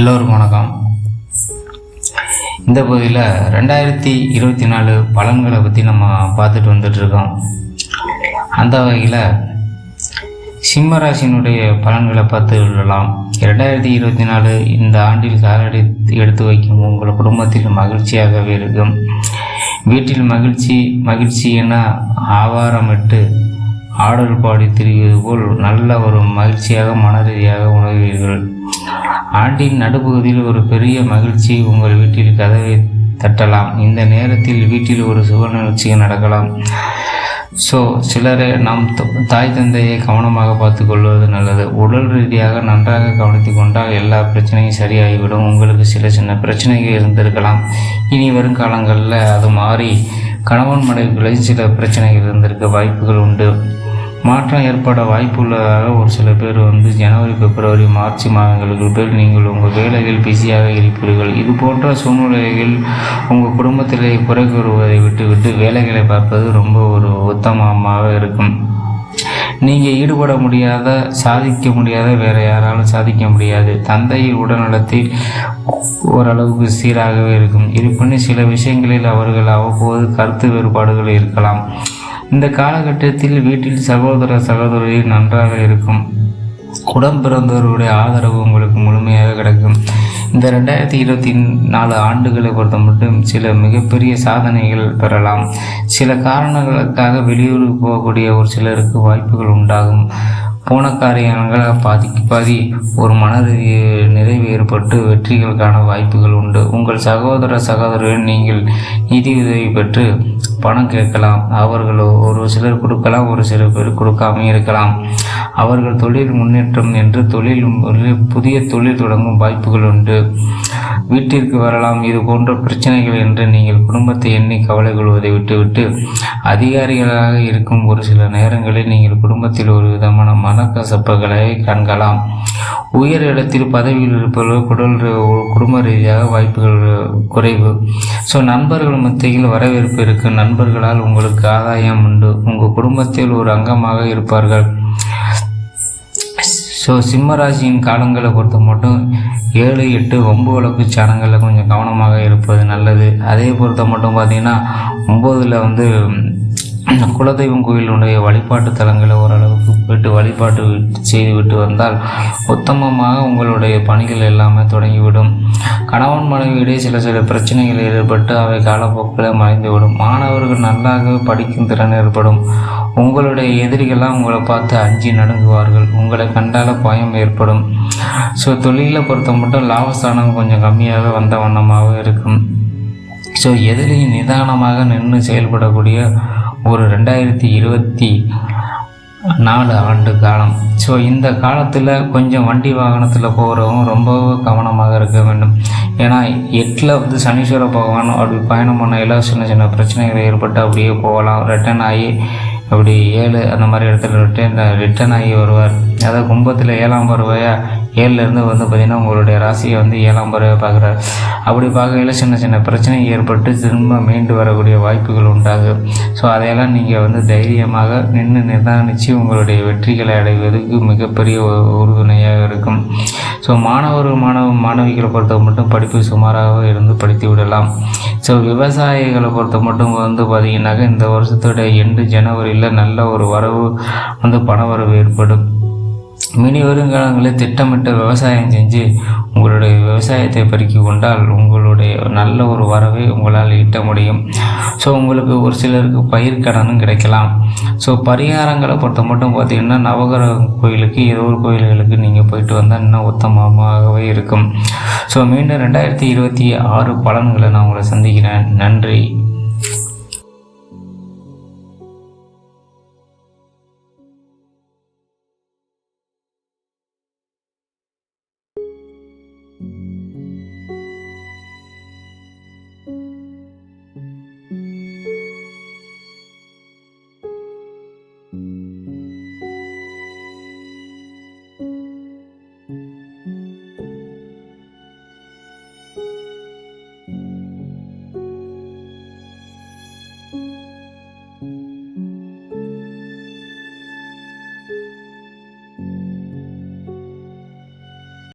எல்லோருக்கும் வணக்கம். இந்த பகுதியில் ரெண்டாயிரத்தி இருபத்தி நாலு பலன்களை பற்றி நம்ம பார்த்துட்டு வந்துட்டுருக்கோம் அந்த வகையில் சிம்ம ராசினுடைய பலன்களை பார்த்து விடலாம் ரெண்டாயிரத்தி இருபத்தி நாலு இந்த ஆண்டில் காலடி எடுத்து வைக்கும் உங்கள் குடும்பத்தில் மகிழ்ச்சியாகவே இருக்கும். வீட்டில் மகிழ்ச்சி மகிழ்ச்சி என ஆவாரமிட்டு ஆடல் பாடி திரிவது போல் நல்ல ஒரு மகிழ்ச்சியாக மனரீதியாக உணர்வீர்கள். ஆண்டின் நடுப்பகுதியில் ஒரு பெரிய மகிழ்ச்சி உங்கள் வீட்டில் கதவை தட்டலாம். இந்த நேரத்தில் வீட்டில் ஒரு சுவர் நிகழ்ச்சி நடக்கலாம். ஸோ சிலரை நாம் தாய் தந்தையை கவனமாக பார்த்து கொள்வது நல்லது. உடல் ரீதியாக நன்றாக கவனித்து கொண்டால் எல்லா பிரச்சனையும் சரியாகிவிடும். உங்களுக்கு சில சின்ன பிரச்சனைகள் இருந்திருக்கலாம். இனி வரும் காலங்களில் அது மாறி கணவன் மனைவிகளில் சில பிரச்சனைகள் இருந்திருக்க வாய்ப்புகள் உண்டு. மாற்றம் ஏற்பட வாய்ப்புள்ளதாக ஒரு சில பேர் வந்து ஜனவரி பிப்ரவரி மார்ச் மாதங்களுக்கு பேர் நீங்கள் உங்கள் வேலையில் பிஸியாக இருப்பீர்கள். இது போன்ற சூழ்நிலைகள் உங்கள் குடும்பத்திலே குறை கூறுவதை விட்டுவிட்டு வேலைகளை பார்ப்பது ரொம்ப ஒரு உத்தமமாக இருக்கும். நீங்கள் ஈடுபட முடியாத சாதிக்க முடியாத வேறு யாராலும் சாதிக்க முடியாது. தந்தையின் உடல்நலத்தில் ஓரளவுக்கு சீராகவே இருக்கும். இருப்பினும் சில விஷயங்களில் அவர்கள் அவ்வப்போது கருத்து வேறுபாடுகள் இருக்கலாம். இந்த காலகட்டத்தில் வீட்டில் சகோதர சகோதரி நன்றாக இருக்கும். உடன் பிறந்தவருடைய ஆதரவு உங்களுக்கு முழுமையாக கிடைக்கும். இந்த ரெண்டாயிரத்தி இருபத்தி நாலு ஆண்டுகளை பொறுத்த மட்டும் சில மிகப்பெரிய சாதனைகள் பெறலாம். சில காரணங்களுக்காக வெளியூருக்கு போகக்கூடிய ஒரு சிலருக்கு வாய்ப்புகள் உண்டாகும். போன காரியங்கள் பாதிக்கு பாதி ஒரு மன ஈடுபட்டு வெற்றிகளுக்கான வெற்றிகள் காண வாய்ப்புகள் உண்டு. உங்கள் சகோதர சகோதரர்கள் நீங்கள் நிதியுதவி பெற்று பணம் கேட்கலாம். அவர்கள் ஒரு சிலர் கொடுக்கலாம் ஒரு சில பேர் கொடுக்காம இருக்கலாம். அவர்கள் தொழில் முன்னேற்றம் என்று தொழில் புதிய தொழில் தொடங்கும் வாய்ப்புகள் உண்டு. வீட்டிற்கு வரலாம். இது போன்ற பிரச்சனைகள் என்று நீங்கள் குடும்பத்தை எண்ணி கவலை கொள்வதை விட்டுவிட்டு அதிகாரிகளாக இருக்கும் ஒரு சில நேரங்களில் நீங்கள் குடும்பத்தில் ஒரு விதமான மனக்கசப்புகளை காண்கலாம். உயர் இடத்தில் பதவியில் இருப்பவர்கள் குடல் குடும்ப ரீதியாக வாய்ப்புகள் குறைவு. ஸோ நண்பர்கள் மத்தியில் வரவேற்பு இருக்கு. நண்பர்களால் உங்களுக்கு ஆதாயம் உண்டு. உங்கள் குடும்பத்தில் ஒரு அங்கமாக இருப்பார்கள். ஸோ சிம்மராசியின் காலங்களை பொறுத்த மட்டும் ஏழு எட்டு ஒம்பது வழக்கு சாணங்களில் கொஞ்சம் கவனமாக இருப்பது நல்லது. அதே பொறுத்த மட்டும் பார்த்தீங்கன்னா ஒம்போதில் வந்து குலதெய்வம் கோயிலுடைய வழிபாட்டு தலங்களை ஓரளவுக்கு போயிட்டு வழிபாட்டு விட்டு- செய்துவிட்டு வந்தால் உத்தமமாக உங்களுடைய பணிகள் எல்லாமே தொடங்கிவிடும். கணவன் மனைவியிடையே சில சில பிரச்சனைகள் ஏற்பட்டு அவை காலப்போக்கில் மறைந்துவிடும். மாணவர்கள் நன்றாக படிக்கும் திறன் ஏற்படும். உங்களுடைய எதிரிகள்லாம் உங்களை பார்த்து அஞ்சி நடுங்குவார்கள். உங்களை கண்டால பயம் ஏற்படும். ஸோ தொழிலை பொறுத்த மட்டும் லாபஸ்தானம் கொஞ்சம் கம்மியாக வந்த வண்ணமாக இருக்கும். ஸோ எதிரியும் நிதானமாக நின்று செயல்படக்கூடிய ஒரு ரெண்டாயிரத்தி இருபத்தி நாலு ஆண்டு காலம். ஸோ இந்த காலத்தில் கொஞ்சம் வண்டி வாகனத்தில் போகிறவங்க ரொம்ப கவனமாக இருக்க வேண்டும். ஏன்னா எட்டில் வந்து சனீஸ்வர பகவான் அப்படி பயணம் பண்ணையில் சின்ன சின்ன பிரச்சனைகள் ஏற்பட்டு அப்படியே போகலாம். ரிட்டர்ன் ஆகி அப்படி ஏழு அந்த மாதிரி இடத்துல ரிட்டர்ன் ரிட்டர்ன் ஆகி வருவார். அதாவது கும்பத்தில் ஏழாம் பருவையா ஏழுலேருந்து வந்து பார்த்திங்கன்னா உங்களுடைய ராசியை வந்து ஏழாம் பருவை பார்க்குறாரு. அப்படி பார்க்கையில் சின்ன சின்ன பிரச்சனை ஏற்பட்டு திரும்ப மீண்டு வரக்கூடிய வாய்ப்புகள் உண்டாகும் ஸோ அதையெல்லாம் நீங்கள் வந்து தைரியமாக நின்று நிதானித்து உங்களுடைய வெற்றிகளை அடைவதற்கு மிகப்பெரிய ஒரு உறுதுணையாக இருக்கும். ஸோ மாணவர்கள் மாணவ மாணவிகளை பொறுத்த மட்டும் படிப்பு சுமாராக இருந்து படித்து விடலாம். ஸோ விவசாயிகளை பொறுத்த மட்டும் வந்து பார்த்திங்கனாக்கா இந்த வருஷத்தோட எண்டு ஜனவரியில் நல்ல ஒரு வரவு வந்து பண வரவு ஏற்படும். மினி வருங்காலங்களில் திட்டமிட்ட விவசாயம் செஞ்சு உங்களுடைய விவசாயத்தை பெருக்கி கொண்டால் உங்களுடைய நல்ல ஒரு வரவை உங்களால் ஈட்ட முடியும். ஸோ உங்களுக்கு ஒரு சிலருக்கு பயிர் கடனும் கிடைக்கலாம். ஸோ பரிகாரங்களை பொறுத்த மட்டும் பார்த்தீங்கன்னா நவகிரக கோயிலுக்கு ஏதோ ஒரு கோயில்களுக்கு நீங்கள் போயிட்டு வந்தால் இன்னும் உத்தமமாகவே இருக்கும். ஸோ மீண்டும் ரெண்டாயிரத்தி இருபத்தி ஆறு பலன்களை நான் உங்களை சந்திக்கிறேன். நன்றி.